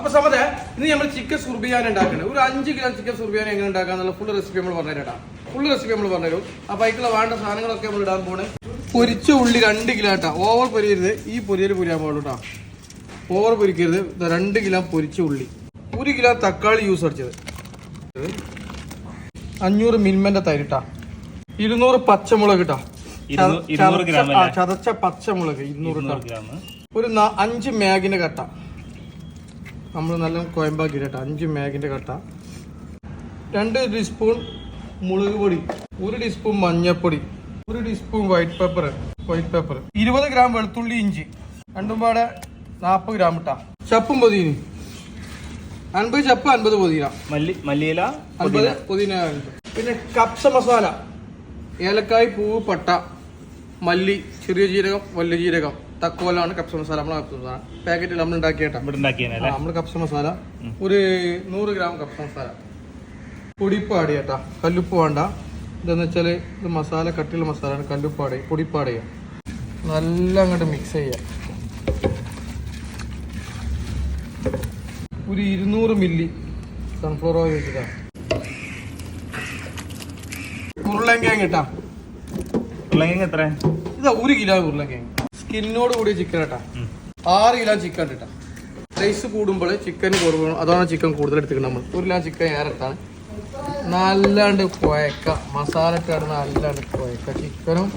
അപ്പൊ സമത ഇന്ന് നമ്മൾ ചിക്കൻ സുർബിയാൻ ഉണ്ടാക്കുന്നത് ഒരു അഞ്ച് കിലോ ചിക്കൻ സുർബിയാൻ എങ്ങനെ ഉണ്ടാക്കാന്നുള്ള ഫുൾ റെസിപ്പി നമ്മൾ പറഞ്ഞുതരാം ഫുൾ റെസിപ്പി നമ്മൾ പറഞ്ഞുതരും. അപ്പൊ അതിക്കുള്ള വേണ്ട സാധനങ്ങളൊക്കെ നമ്മൾ ഇടാൻ പോണ്. പൊരിച്ച ഉള്ളി രണ്ട് കിലോ കേട്ടോ. ഓവർ പൊരിയരുത്. ഈ പൊരിയൽ പൊരിയാൻ പാടുള്ളൂ കേട്ടോ. ഓവർ പൊരിക്കരുത്. രണ്ട് കിലോ പൊരിച്ച ഉള്ളി. ഒരു കിലോ തക്കാളി യൂസ് അടിച്ചത്. അഞ്ഞൂറ് മിൽമന്റെ തൈരിട്ടാ ഇരുന്നൂറ് പച്ചമുളക് ഇട്ടാ ഗ്രാം അല്ലേ? ചതച്ച പച്ചമുളക് ഇരുന്നൂറ് ഒരു അഞ്ച് മാഗിന്റെ കട്ട. നമ്മൾ നല്ല കോയമ്പാക്കി കേട്ടോ അഞ്ച് മാഗിന്റെ കട്ട. രണ്ട് ടീസ്പൂൺ മുളക് പൊടി ഒരു ടീസ്പൂൺ മഞ്ഞൾപ്പൊടി ഒരു teaspoon white pepper white pepper ഇരുപത് ഗ്രാം വെളുത്തുള്ളി ഇഞ്ചി രണ്ടും പാടെ നാൽപ്പത് ഗ്രാം ഇട്ടാ. ചപ്പും പൊതിനി അൻപത് ചപ്പ് അൻപത് പൊതിന മല്ലി മല്ലിയില അൻപത് പൊതിന. പിന്നെ കപ്സ മസാല. ഏലക്കായ് പൂവ് പട്ട മല്ലി ചെറിയ ജീരകം വലിയ ജീരകം. തക്കോലാണ് കപ്സ മസാല നമ്മളെ കപ്സ മസാല പാക്കറ്റിൽ നമ്മൾ ഉണ്ടാക്കിയേട്ടാ ഇവിടെ ഉണ്ടാക്കിയതല്ലേ നമ്മൾ കപ്സ മസാല ഒരു നൂറ് ഗ്രാം കപ്സ മസാല പൊടിപ്പാടി ഏട്ടാ കല്ലുപ്പ് വേണ്ട. ഇതെന്ന് വെച്ചാൽ ഇത് മസാല കട്ടിയുള്ള മസാലയാണ്. കല്ലുപ്പാടി പൊടിപ്പാടി നല്ല അങ്ങോട്ട് മിക്സ് ചെയ്യാം. ഒരു ഇരുന്നൂറ് മില്ലി സൺഫ്ലവർ ഓയിൽ വെച്ചിട്ടാ ഉരുളങ്കിഴങ്ങ് ഇട്ടാ ഉരുളങ്കിഴങ്ങ് എത്ര ഇതാ ഒരു കിലോ ഉരുളങ്കിഴങ്ങ് സ്കിന്നോട് കൂടിയ ചിക്കൻ ഇട്ടാ ഉം. ആറ് കിലോ ചിക്കൻ ഇട്ടാ. റൈസ് കൂടുമ്പോൾ ചിക്കൻ കുറവ് അതാണ് ചിക്കൻ കൂടുതൽ എടുത്തിട്ട് നമ്മൾ ഒരു കിലോ ചിക്കൻ ഏറെ എടുത്താണ്. നല്ലാണ്ട് കുഴക്ക മസാല ഇട്ടാണ് നല്ലാണ്ട് കുഴക്ക ചിക്കനും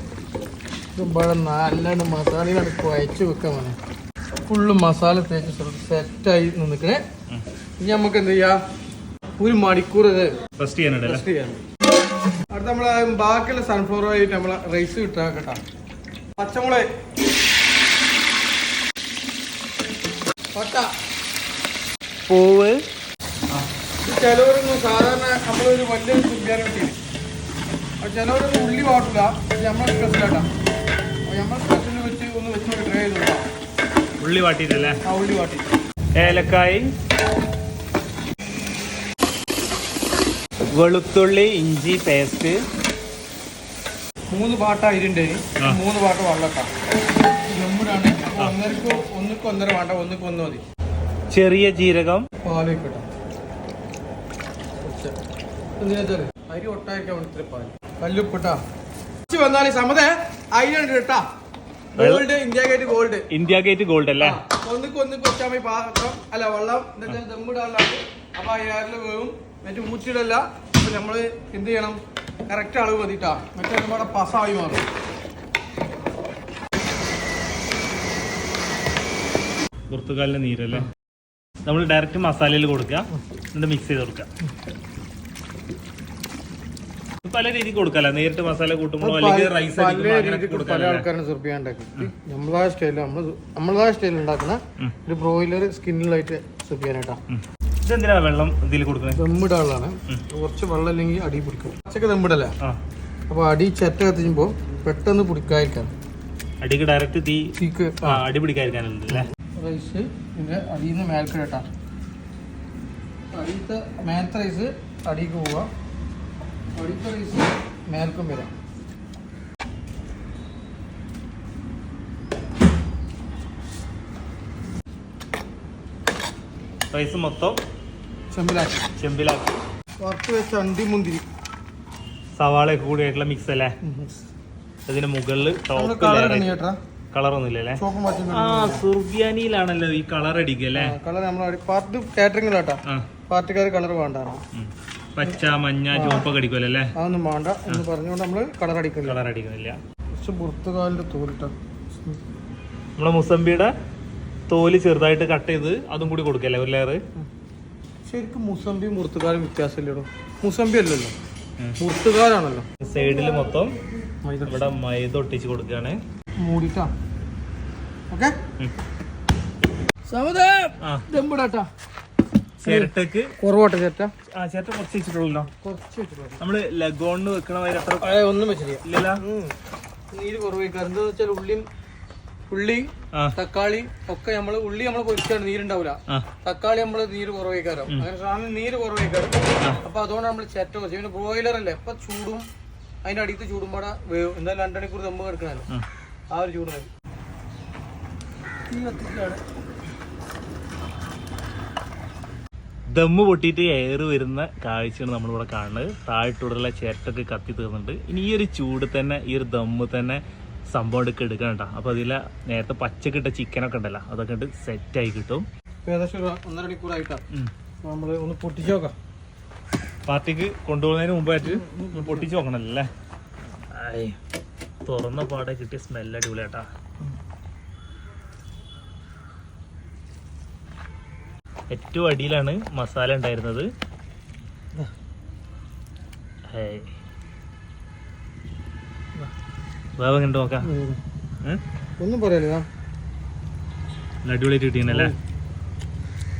ഇവിടെ നല്ലാണ്ട് മസാലയിലാണ് കുഴച്ച് വെക്കാൻ വേണം ഫുള്ള് മസാല തേച്ച് സെറ്റായി നിൽക്കണേ. ഇനി നമുക്ക് എന്ത് ചെയ്യാം? ഒരു മണിക്കൂർ റെസ്റ്റ് ഫസ്റ്റ് റെസ്റ്റ് അടുത്ത നമ്മൾ ബാക്കിയുള്ള സൺഫ്ലവർ ആയിട്ട് നമ്മൾ റൈസ് കിട്ടാ കേട്ടാ. പച്ചമുളക്. പട്ട. പൂവ്. ചിലവരൊന്നും സാധാരണ നമ്മളൊരു വലിയ ബിരിയാണി കിട്ടി ചിലവരൊന്നും ഉള്ളി പാടില്ല നമ്മൾ സ്പെഷ്യലാട്ടാ നമ്മൾ സ്പെഷ്യൽ വെച്ച് ഒന്ന് വെച്ച് ട്രൈ ചെയ്ത് നോക്കാം. ഉള്ളി വാട്ടിയിട്ടല്ലേ? ആ ഉള്ളി വാട്ടി. ഏലക്കായി. വെളുത്തുള്ളി ഇഞ്ചി പേസ്റ്റ് മൂന്ന് പാട്ടാ അരിണ്ടേ മൂന്ന് പാട്ട വെള്ളട്ടാ. ജമ്മുരാണ് ഒന്നരക്ക് ഒന്നിക്ക് ഒന്നര വേണ്ട ഒന്നിക്ക് ഒന്ന് മതി. ചെറിയ ജീരകം. പാൽ കിട്ടാം എന്തിനാച്ചാൽ അരി ഒട്ടായിരിക്കാൻ വേണ്ടി ഇത്തിരി പാൽ. കല്ലുപ്പിട്ടാ. വന്നാൽ സമതേ അരിയുണ്ട് കേട്ടാ. Gold India Gate gold India Gate gold അല്ലേ? ഒന്നിക്ക് ഒന്നിക്ക് വെച്ചാൽ മതി പാത്രം. അല്ല വെള്ളം. ദമ്മിടാനുള്ളത് അപ്പൊ വേവും. മറ്റു അപ്പൊ നമ്മൾ എന്ത് ചെയ്യണം? കറക്റ്റ് അളവ് മതിട്ടാ മറ്റേ നമ്മുടെ പസായി മാറും. പുറത്തുകാലിന്റെ നീരല്ലേ? നമ്മൾ ഡയറക്റ്റ് മസാലയിൽ കൊടുക്കുക. എന്നിട്ട് മിക്സ് ചെയ്ത് കൊടുക്കുക. പല രീതിക്ക് കൊടുക്കല്ല നേരിട്ട് മസാല കൂട്ടുമ്പോൾ അല്ലെങ്കിൽ റൈസ് പല ആൾക്കാരും സുർബിയ ഉണ്ടാക്കി. നമ്മളായ സ്റ്റൈലിൽ നമ്മൾ നമ്മളായ സ്റ്റൈലിൽ ഉണ്ടാക്കുന്ന ഒരു ബ്രോയിലർ സ്കിന്നിലായിട്ട് സുർബിയാനായിട്ടാ ഇതെന്തിനാ വെള്ളം ഇതിൽ കൊടുക്കുന്നത്? ദമ്മിടാളാണ്. കുറച്ച് വെള്ളം അല്ലെങ്കിൽ അടി പിടിക്കും. പച്ചക്ക് ദമ്മിടല്ലേ? അപ്പോൾ അടി ചെറ്റ കത്തിക്കുമ്പോൾ പെട്ടെന്ന് പിടിക്കാതിരിക്കാൻ അടിക്ക് ഡയറക്റ്റ് തീ തീക്ക് അടി പിടിക്കാതിരിക്കാനുണ്ട് അല്ലേ? റൈസ് ഇതിന്റെ അടിയിൽ നിന്ന് മേൽക്ക് കേട്ടാ അടിയത്തെ മേലത്തെ റൈസ് അടിക്ക് പോവുക അടിയത്തെ റൈസ് മേൽക്കും വരാം. റൈസ് മൊത്തം ചെമ്പിലാക്കി. ചെമ്പിലാക്കി. വറുത്ത് വെച്ച അണ്ടി മുന്തിരി. സവാളയൊക്കെ കൂടിയായിട്ടുള്ള മിക്സ് അല്ലേ? അതിന് മുകളിൽ ടോപ്പ് കളർ ചേട്ടാ കളറൊന്നും ഇല്ലല്ലേ ചോക്കും പറ്റുന്ന ആ സുർബിയാനിയിലാണല്ലോ ഈ കളർ അടിക്കുക അല്ലേ? കളർ നമ്മൾ പാർട്ടി കാറ്ററിംഗിലാട്ടാ പാർട്ടിക്കാർ കളർ വേണ്ടാണ് പച്ച മഞ്ഞ ചുവപ്പൊക്കെ അടിക്കുമല്ലോ അല്ലേ? അതൊന്നും വേണ്ട. എന്ന് പറഞ്ഞുകൊണ്ട് നമ്മൾ കളർ അടിക്കില്ല കളർ അടിക്കുന്നില്ല. കുറച്ച് പുറത്തുകാലിന്റെ തോലിട്ട. നമ്മളെ മുസംബിയുടെ തോൽ ചെറുതായിട്ട് കട്ട് ചെയ്ത് അതും കൂടി കൊടുക്കല്ലേ ഒരു ലെയർ ശരിക്കും മുസമ്പി മുർത്തുകാലും വ്യത്യാസമില്ലടോ മുസംബി അല്ലല്ലോ. മുർത്തുകാലാണല്ലോ. സൈഡിൽ മൊത്തം ഇവിടെ മൈദ ഒട്ടിച്ച് കൊടുക്കുകയാണ്. മൂടിട്ടാ. ഓക്കെ? ആ. ദമ്പിടാട്ടാ ചിരട്ടക്ക് കുറവോട്ടെ ചേട്ടാ ആ ചിരട്ട കുറച്ച് വെച്ചിട്ടുള്ളല്ലോ. കുറച്ച് വെച്ചിട്ടുള്ളൂ. നമ്മൾ ലഗോണിന് വെക്കണ മാതിരി അത്ര ഒന്നും വെച്ചില്ല ഇല്ലല്ലോ? നീര് കുറവേക്കാറ് എന്താന്ന് വെച്ചാൽ ഉള്ളിയും ഉള്ളി തക്കാളി ഒക്കെ നമ്മൾ ഉള്ളി നമ്മൾ പൊരിച്ചാണ് നീരുണ്ടാവില്ല തക്കാളി നമ്മൾ നീര് കുറവേക്കാരോ അങ്ങനെ സാധനം നീര് കുറവേക്കാരും അപ്പൊ അതുകൊണ്ട് നമ്മൾ ചേറ്റ വെച്ചു പിന്നെ ബ്രോയിലർ അല്ലേ? ഇപ്പൊ ചൂടും അതിന്റെ അടിയത്ത് ചൂടുമ്പോടെ വേവും എന്തായാലും രണ്ടണിക്കൂർ ദമ്പ് കിടക്കണല്ലോ ആ. ഒരു ചൂട് മതി തീ കത്തിക്കാണ് ദമ്മ് പൊട്ടിയിട്ട് എയർ വരുന്ന കാഴ്ചയാണ് നമ്മളിവിടെ കാണുന്നത്. താഴെട്ടൂടുള്ള ചിരട്ടൊക്കെ കത്തി തീർന്നിട്ട് ഇനി ഈ ഒരു ചൂട് തന്നെ ഈ ഒരു ദമ്മ് തന്നെ സംഭവം എടുക്കുക എടുക്കണം കേട്ടോ. അപ്പോൾ അതില നേരത്തെ പച്ചക്കിട്ട ചിക്കനൊക്കെ ഉണ്ടല്ലോ അതൊക്കെ സെറ്റ് ആയി കിട്ടും. ഏകദേശം ഒരു ഒന്നര മണിക്കൂറായിട്ടാ. ഉം. നമ്മൾ ഒന്ന് പൊട്ടിച്ച് നോക്കാം. പാർട്ടിക്ക് കൊണ്ടുപോകുന്നതിന് മുമ്പായിട്ട് ഒന്ന് പൊട്ടിച്ച് നോക്കണല്ലോ? അല്ലേ ആയ്. തുറന്ന പാടെ കിട്ടിയ സ്മെല്ല് അടിപൊളിയാട്ടാ. ഏറ്റവും അടിയിലാണ് മസാല ഉണ്ടായിരുന്നത്. വേവ് നോക്കാം? ഒന്നും പറയാലോ അടിപൊളിയായിട്ട് കിട്ടിയെന്നല്ലേ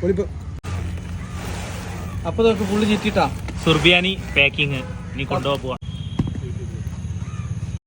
ഒളിപ്പ്. അപ്പൊ നമുക്ക് ഫുള്ള് ചുറ്റിട്ടാ സുർബിയാനി പാക്കിങ് ഇനി കൊണ്ടുപോകാൻ